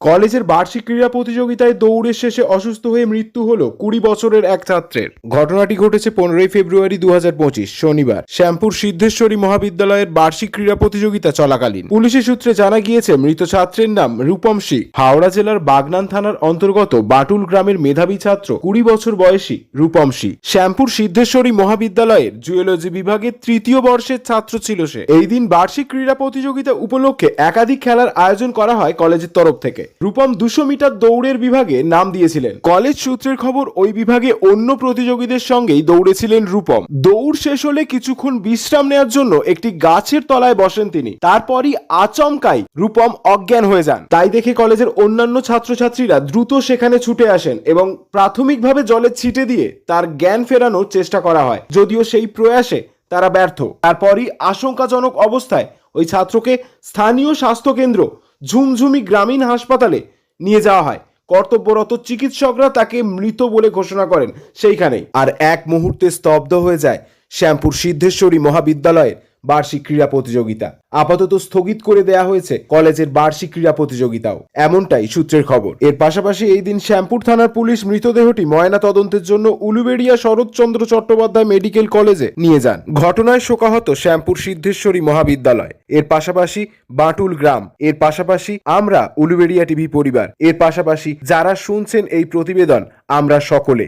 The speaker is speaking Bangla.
কলেজের বার্ষিক ক্রীড়া প্রতিযোগিতায় দৌড়ের শেষে অসুস্থ হয়ে মৃত্যু হলো কুড়ি বছরের এক ছাত্রের। ঘটনাটি ঘটেছে পনেরোই ফেব্রুয়ারি দু হাজার পঁচিশ, শনিবার। শ্যামপুর সিদ্ধেশ্বরী মহাবিদ্যালয়ের বার্ষিক ক্রীড়া প্রতিযোগিতা চলাকালীন। পুলিশের সূত্রে জানা গিয়েছে, মৃত ছাত্রের নাম রূপম সিং। হাওড়া জেলার বাগনান থানার অন্তর্গত বাটুল গ্রামের মেধাবী ছাত্র, কুড়ি বছর বয়সী রূপম সি। শ্যামপুর সিদ্ধেশ্বরী মহাবিদ্যালয়ের জুয়েলজি বিভাগের তৃতীয় বর্ষের ছাত্র ছিল সে। এই দিন বার্ষিক ক্রীড়া প্রতিযোগিতা উপলক্ষে একাধিক খেলার আয়োজন করা হয় কলেজের তরফ থেকে। রূপম দুশো মিটার দৌড়ের বিভাগে নাম দিয়েছিলেন। কলেজ সূত্রের খবর, ওই বিভাগে অন্য প্রতিযোগীদের সঙ্গেই দৌড়েছিলেন রূপম। দৌড় শেষ হলে কিছুক্ষণ বিশ্রাম নেওয়ার জন্য একটি গাছের তলায় বসেন তিনি। তারপরই আচমকাই রূপম অজ্ঞান হয়ে যান। তাই দেখে কলেজের অন্যান্য ছাত্রছাত্রীরা দ্রুত সেখানে ছুটে আসেন এবং প্রাথমিকভাবে জলে ছিটে দিয়ে তার জ্ঞান ফেরানোর চেষ্টা করা হয়। যদিও সেই প্রয়াসে তারা ব্যর্থ। তারপরই আশঙ্কাজনক অবস্থায় ওই ছাত্রকে স্থানীয় স্বাস্থ্যকেন্দ্র ঝুমঝুমি গ্রামীণ হাসপাতালে নিয়ে যাওয়া হয়। কর্তব্যরত চিকিৎসকরা তাকে মৃত বলে ঘোষণা করেন সেইখানেই। আর এক মুহূর্তে স্তব্ধ হয়ে যায় শ্যামপুর সিদ্ধেশ্বরী মহাবিদ্যালয়ের বার্ষিক ক্রীড়া প্রতিযোগিতা। আপাতত স্থগিত করে দেয়া হয়েছে কলেজের বার্ষিক ক্রীড়া প্রতিযোগিতাও। এমনটাই সূত্রের খবর। এর পাশাপাশি এই দিন শ্যামপুর থানার পুলিশ মৃতদেহটি ময়না তদন্তের জন্য উলুবেড়িয়া শরৎচন্দ্র চট্টোপাধ্যায় মেডিকেল কলেজে নিয়ে যান। ঘটনায় শোকাহত শ্যামপুর সিদ্ধেশ্বরী মহাবিদ্যালয়। এর পাশাপাশি বাটুল গ্রাম। এর পাশাপাশি আমরা উলুবেড়িয়া টিভি পরিবার। এর পাশাপাশি যারা শুনছেন এই প্রতিবেদন, আমরা সকলে।